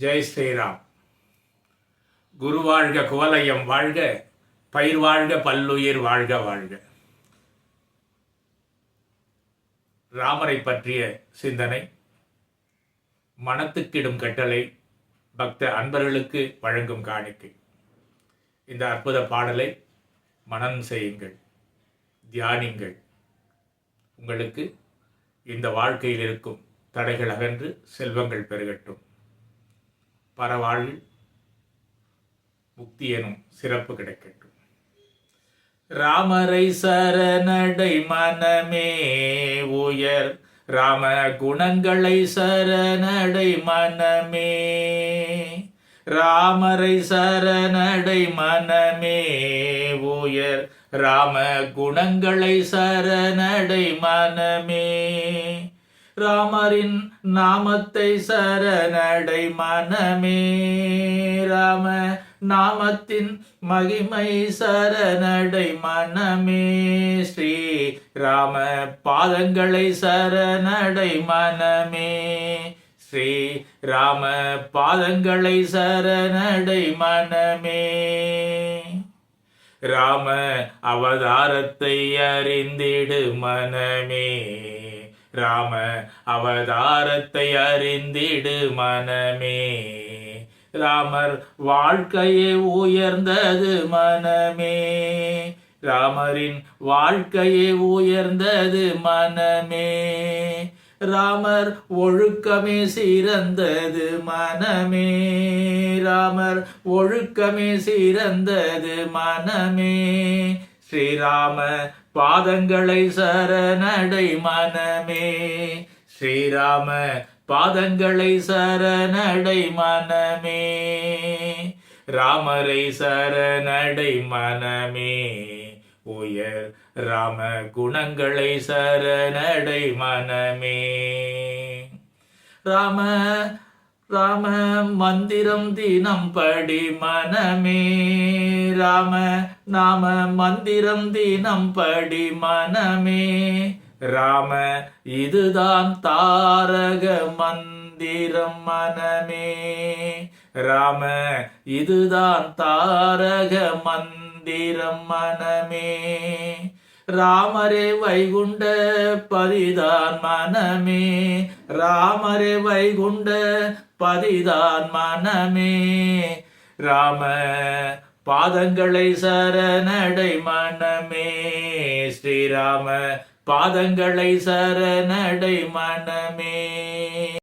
ஜெய் ஸ்ரீராம். குரு வாழ்க குவலயம் வாழ்க பயிர் வாழ்க பல்லுயிர் வாழ்க வாழ்க. ராமரை பற்றிய சிந்தனை மனத்துக்கிடும் கட்டளை பக்த அன்பர்களுக்கு வழங்கும் காணிக்கை. இந்த அற்புத பாடலை மனம் செய்யுங்கள் தியானிங்கள். உங்களுக்கு இந்த வாழ்க்கையில் இருக்கும் தடைகள் அகன்று செல்வங்கள் பெருகட்டும். பரவாழ்வில் முக்தி எனும் சிறப்பு கிடைக்கட்டும். ராமரை சரணடை மனமே உயர் ராம குணங்களை சரணடை மனமே. ராமரை சரணடை மனமே உயர் ராம குணங்களை சரணடை மனமே. ராமரின் நாமத்தை சரணடை மனமே. ராம நாமத்தின் மகிமை சரணடை மனமே. ஸ்ரீ ராம பாதங்களை சரணடை மனமே. ஸ்ரீ ராம பாதங்களை சரணடை மனமே. ராம அவதாரத்தை அறிந்திடு மனமே. ராம அவதாரத்தை அறிந்திடு மனமே. ராமர் வாழ்க்கையே உயர்ந்தது மனமே. ராமரின் வாழ்க்கையே உயர்ந்தது மனமே. ராமர் ஒழுக்கமே சிறந்தது மனமே. ராமர் ஒழுக்கமே சிறந்தது மனமே. ஸ்ரீராம பாதங்களை சரணடை மனமே. ஸ்ரீராம பாதங்களை சரணடை மனமே. ராமரை சரணடை மனமே. உயர் ராம குணங்களை சரணடை மனமே. ராம ராம மந்திரம் தினம் படி மனமே. ராம நாம மந்திரம் தினம் படி மனமே. ராம இதுதான் தாரக மந்திரம் மனமே. ராம இதுதான் தாரக மந்திரம் மனமே. ராமரே வைகுண்ட பதிதான் மனமே. ராமரே வைகுண்ட பதிதான் மனமே. ராம பாதங்களை சரணடை மனமே. ஸ்ரீராம பாதங்களை சரணடை மனமே.